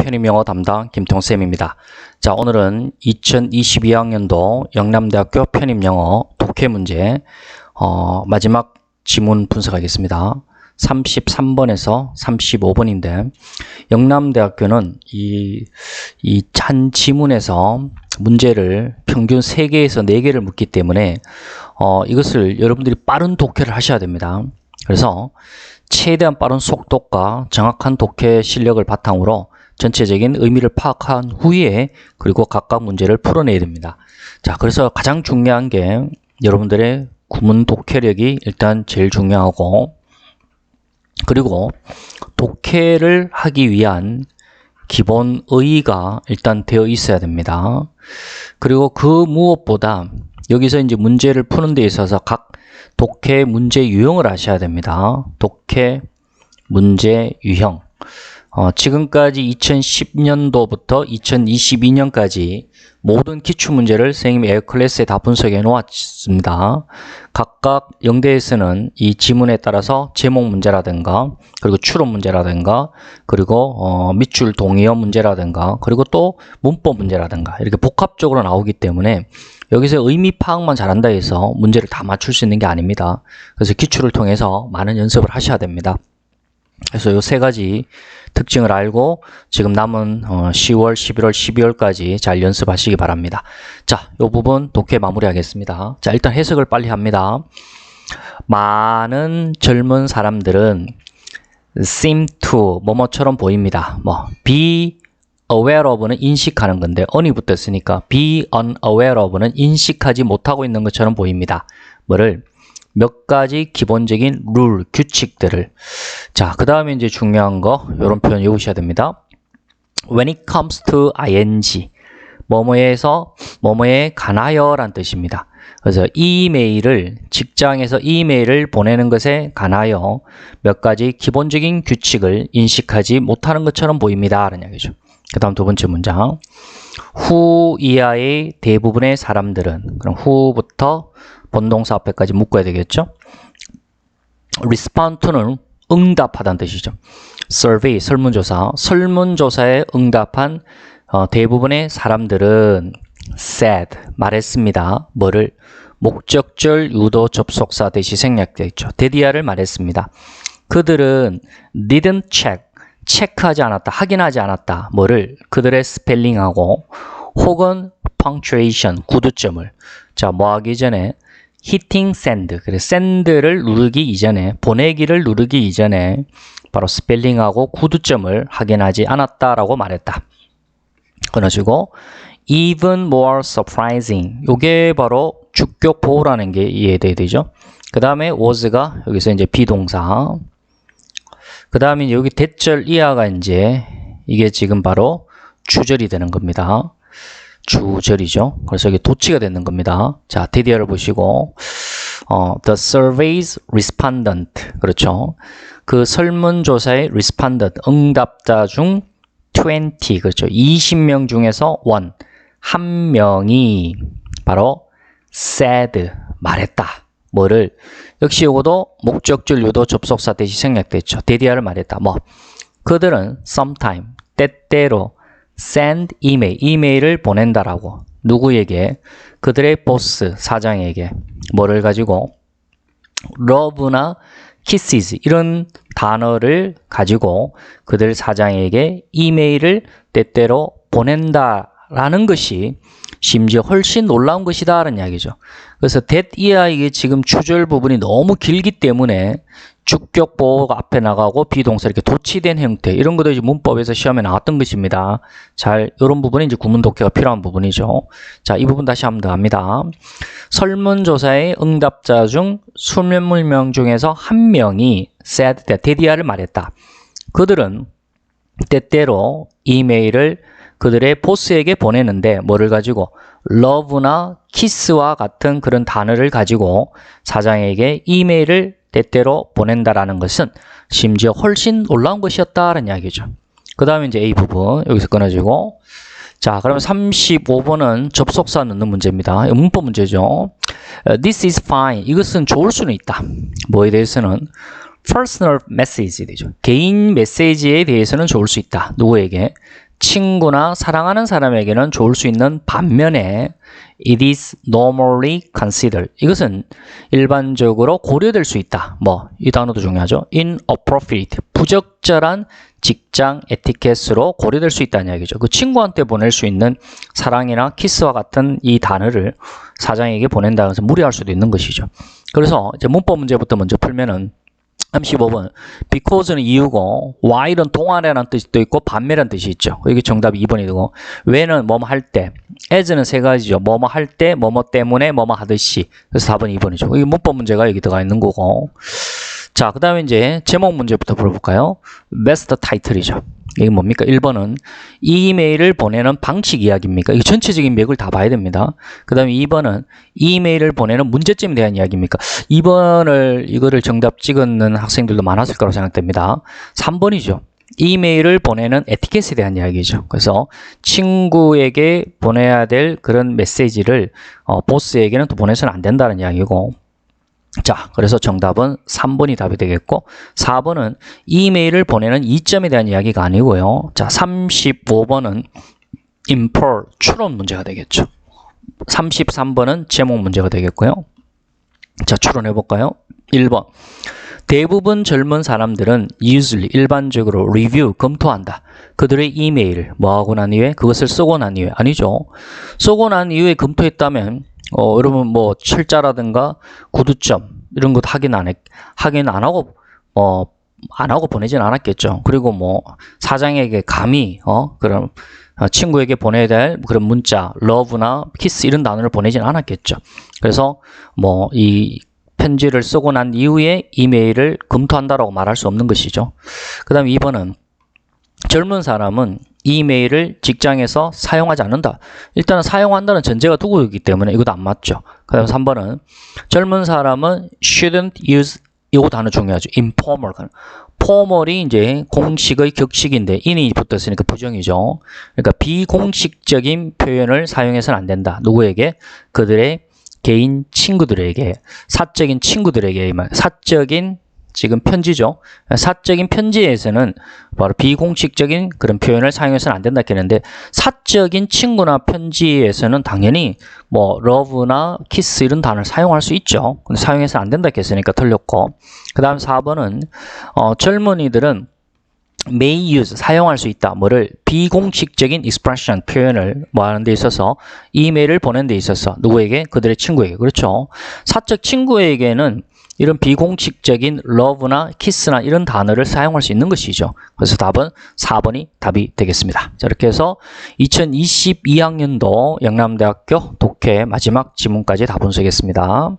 편입영어 담당 김통쌤입니다. 자, 오늘은 2022학년도 영남대학교 편입영어 독해 문제 어, 마지막 지문 분석하겠습니다. 33번에서 35번인데 영남대학교는 이, 이한 지문에서 문제를 평균 3개에서 4개를 묻기 때문에 어, 이것을 여러분들이 빠른 독해를 하셔야 됩니다. 그래서 최대한 빠른 속도과 정확한 독해 실력을 바탕으로 전체적인 의미를 파악한 후에 그리고 각각 문제를 풀어내야 됩니다. 자, 그래서 가장 중요한 게 여러분들의 구문 독해력이 일단 제일 중요하고 그리고 독해를 하기 위한 기본 의의가 일단 되어 있어야 됩니다. 그리고 그 무엇보다 여기서 이제 문제를 푸는 데 있어서 각 독해 문제 유형을 아셔야 됩니다. 독해 문제 유형. 어, 지금까지 2010년도부터 2022년까지 모든 기출 문제를 선생님이 에어클래스에 다 분석해 놓았습니다. 각각 영대에서는 이 지문에 따라서 제목 문제라든가 그리고 추론 문제라든가 그리고 어, 밑줄 동의어 문제라든가 그리고 또 문법 문제라든가 이렇게 복합적으로 나오기 때문에 여기서 의미 파악만 잘한다 해서 문제를 다 맞출 수 있는 게 아닙니다. 그래서 기출을 통해서 많은 연습을 하셔야 됩니다. 그래서 이 세 가지 특징을 알고 지금 남은 10월, 11월, 12월까지 잘 연습하시기 바랍니다. 자, 이 부분 독해 마무리하겠습니다. 자, 일단 해석을 빨리 합니다. 많은 젊은 사람들은 seem to 뭐뭐처럼 보입니다. 뭐 be aware of는 인식하는 건데 on이 붙었으니까 be unaware of는 인식하지 못하고 있는 것처럼 보입니다. 뭐를 몇 가지 기본적인 룰, 규칙들을 자, 그 다음에 이제 중요한 거 이런 표현 외우셔야 됩니다. When it comes to ing 뭐뭐에서 뭐뭐에 관하여 란 뜻입니다. 그래서 이메일을 직장에서 이메일을 보내는 것에 관하여 몇 가지 기본적인 규칙을 인식하지 못하는 것처럼 보입니다. 라는 이야기죠. 그 다음 두 번째 문장. 후 이하의 대부분의 사람들은 그럼 후부터 본동사 앞에까지 묶어야 되겠죠. respond to는 응답하다는 뜻이죠. survey 설문조사 설문조사에 응답한 어, 대부분의 사람들은 said 말했습니다. 뭐를 목적절 유도 접속사 대시 생략되어 있죠. 데디아를 말했습니다. 그들은 didn't check 체크하지 않았다, 확인하지 않았다. 뭐를 그들의 스펠링하고 혹은 punctuation 구두점을 자 뭐 하기 전에 hitting send 그래 send를 누르기 이전에 보내기를 누르기 이전에 바로 스펠링하고 구두점을 확인하지 않았다라고 말했다. 끊어지고 even more surprising 요게 바로 주격 보호라는 게 이해돼야 되죠. 그 다음에 was가 여기서 이제 비동사 그 다음에 여기 대절 이하가 이제 이게 지금 바로 주절이 되는 겁니다. 주절이죠. 그래서 여기 도치가 되는 겁니다. 자, 데디어를 보시고 어, the survey's respondent 그렇죠. 그 설문조사의 respondent 응답자 중 20, 그렇죠. 20명 중에서 one, 한 명이 바로 said, 말했다. 뭐를, 역시 이것도 목적절 유도 접속사 대시 생략됐죠. 데디아를 말했다. 뭐, 그들은 sometime, 때때로 send email, 이메일을 보낸다라고. 누구에게? 그들의 보스, 사장에게. 뭐를 가지고? love나 kisses, 이런 단어를 가지고 그들 사장에게 이메일을 때때로 보낸다라는 것이 심지어 훨씬 놀라운 것이다 라는 이야기죠. 그래서 that 이하 이게 지금 추절 부분이 너무 길기 때문에 주격 보호가 앞에 나가고 비동사 이렇게 도치된 형태 이런 것도 이제 문법에서 시험에 나왔던 것입니다. 잘 이런 부분이 이제 구문 독해가 필요한 부분이죠. 자, 이 부분 다시 한번 더 합니다. 설문조사의 응답자 중 20명 중에서 한 명이 said that 데디아를 말했다. 그들은 때때로 이메일을 그들의 보스에게 보내는데 뭐를 가지고 love나 kiss와 같은 그런 단어를 가지고 사장에게 이메일을 때때로 보낸다라는 것은 심지어 훨씬 놀라운 것이었다라는 이야기죠. 그 다음에 이제 A 부분 여기서 끊어지고 자 그러면 35번은 접속사 넣는 문제입니다. 문법 문제죠. This is fine. 이것은 좋을 수는 있다. 뭐에 대해서는 personal message 되죠. 개인 메시지에 대해서는 좋을 수 있다. 누구에게? 친구나 사랑하는 사람에게는 좋을 수 있는 반면에 it is normally considered. 이것은 일반적으로 고려될 수 있다. 뭐, 이 단어도 중요하죠. inappropriate. 부적절한 직장 에티켓으로 고려될 수 있다는 이야기죠. 그 친구한테 보낼 수 있는 사랑이나 키스와 같은 이 단어를 사장에게 보낸다고 해서 무리할 수도 있는 것이죠. 그래서 이제 문법 문제부터 먼저 풀면은 35번 because는 이유고 why는 동안이라는 뜻도 있고 반면이라는 뜻이 있죠. 이게 정답이 2번이 되고 when은 뭐뭐 할 때, as는 세 가지죠. 뭐뭐 할 때, 뭐뭐 때문에, 뭐뭐 하듯이. 그래서 4번, 2번이죠. 이게 문법 문제가 여기 들어가 있는 거고. 자, 그 다음에 이제 제목 문제부터 풀어볼까요? best title이죠. 이게 뭡니까? 1번은 이메일을 보내는 방식 이야기입니까? 이게 전체적인 맥을 다 봐야 됩니다. 그 다음에 2번은 이메일을 보내는 문제점에 대한 이야기입니까? 2번을, 이거를 정답 찍었는 학생들도 많았을 거라고 생각됩니다. 3번이죠. 이메일을 보내는 에티켓에 대한 이야기죠. 그래서 친구에게 보내야 될 그런 메시지를 어, 보스에게는 또 보내서는 안 된다는 이야기고 자, 그래서 정답은 3번이 답이 되겠고 4번은 이메일을 보내는 이점에 대한 이야기가 아니고요. 자, 35번은 import 추론 문제가 되겠죠. 33번은 제목 문제가 되겠고요. 자, 추론해 볼까요? 1번. 대부분 젊은 사람들은 usually 일반적으로 review 검토한다. 그들의 이메일 뭐하고 난 이후에 그것을 쓰고 난 이후에 아니죠. 쓰고 난 이후에 검토했다면 어, 여러분 뭐 철자라든가 구두점 이런 것 확인 안 했, 확인 안 하고 어, 안 하고 보내진 않았겠죠. 그리고 뭐 사장에게 감히 어 그런 어, 친구에게 보내야 될 그런 문자, 러브나 키스 이런 단어를 보내진 않았겠죠. 그래서 뭐 이 편지를 쓰고 난 이후에 이메일을 검토한다라고 말할 수 없는 것이죠. 그 다음에 2번은 젊은 사람은 이메일을 직장에서 사용하지 않는다. 일단은 사용한다는 전제가 두고 있기 때문에 이것도 안 맞죠. 그 다음 3번은 젊은 사람은 shouldn't use 이거 단어 중요하죠. informal. formal이 이제 공식의 격식인데 in이 붙었으니까 부정이죠. 그러니까 비공식적인 표현을 사용해서는 안 된다. 누구에게? 그들의 개인 친구들에게, 사적인 친구들에게, 사적인 지금 편지죠. 사적인 편지에서는 바로 비공식적인 그런 표현을 사용해서는 안 된다 했는데 사적인 친구나 편지에서는 당연히 뭐 러브나 키스 이런 단어를 사용할 수 있죠. 근데 사용해서는 안 된다 했으니까 틀렸고 그 다음 4번은 어, 젊은이들은 may use 사용할 수 있다. 뭐를 비공식적인 expression 표현을 뭐 하는 데 있어서 이메일을 보낸 데 있어서 누구에게 그들의 친구에게 그렇죠. 사적 친구에게는 이런 비공식적인 러브나 키스나 이런 단어를 사용할 수 있는 것이죠. 그래서 답은 4번이 답이 되겠습니다. 자, 이렇게 해서 2022학년도 영남대학교 독해 마지막 지문까지 다 분석했습니다.